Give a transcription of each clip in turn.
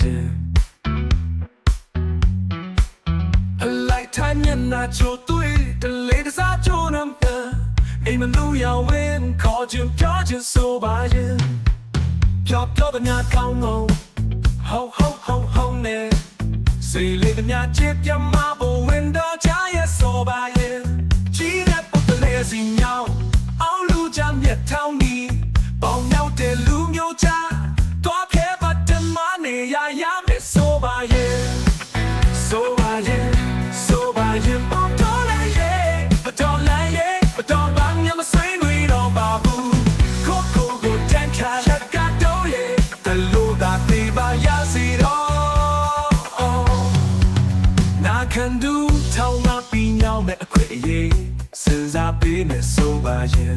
ရင်အလိုက်တိုင်းမျက်နှာချိုတွေ့တလေတစားချိုနံပါအိမ်မလူရောက်ဝင်ခေါ်ချင်ပြောချင်ဆိုပါရင်ပြောပြောတဲ့ညကောင်းတော့ဟောဟောဟောဟောနဲ့စေလေးတဲ့ညချစ်ပြမဖို့ဝင်တော့ချရဲ့ဆိုပါရင်ကြီးတဲ့ပုတ်တလေစီညောင်းအောင်လူချမ်းမြတ်ထောင်း ခံတူထောင်းမပြီးညောင်းမဲ့အခွင့်အရေးစဉ်းစားပေးမယ်ဆိုပါရဲ့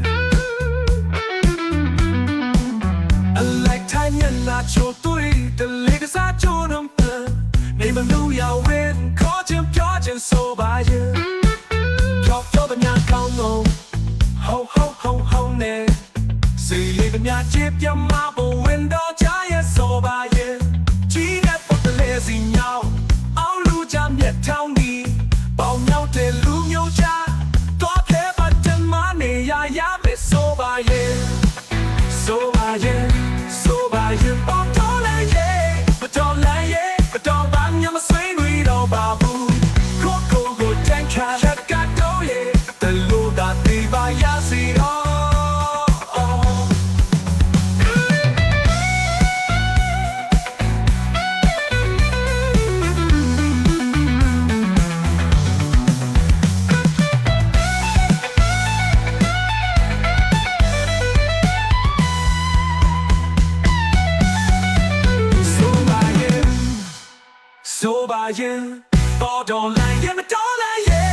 I like time and not your three the latest I told them Name a new ya win caught him dodging so by you Drop your the nyan count no Ho ho ho ho ne See live in your chip your marble window giant so by you G that for the lazy now All lu jam yet town me Bao ဆိုပါရဲ့ပေါ်တော်လိုက်ရဲ့မတော်လိုက်ရဲ့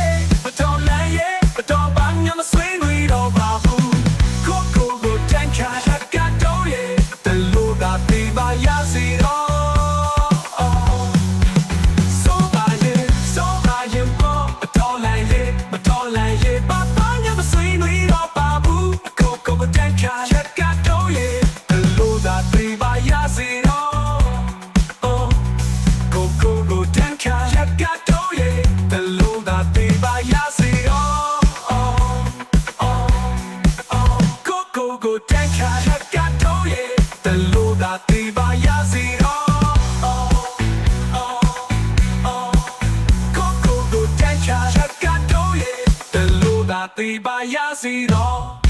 Ти баязино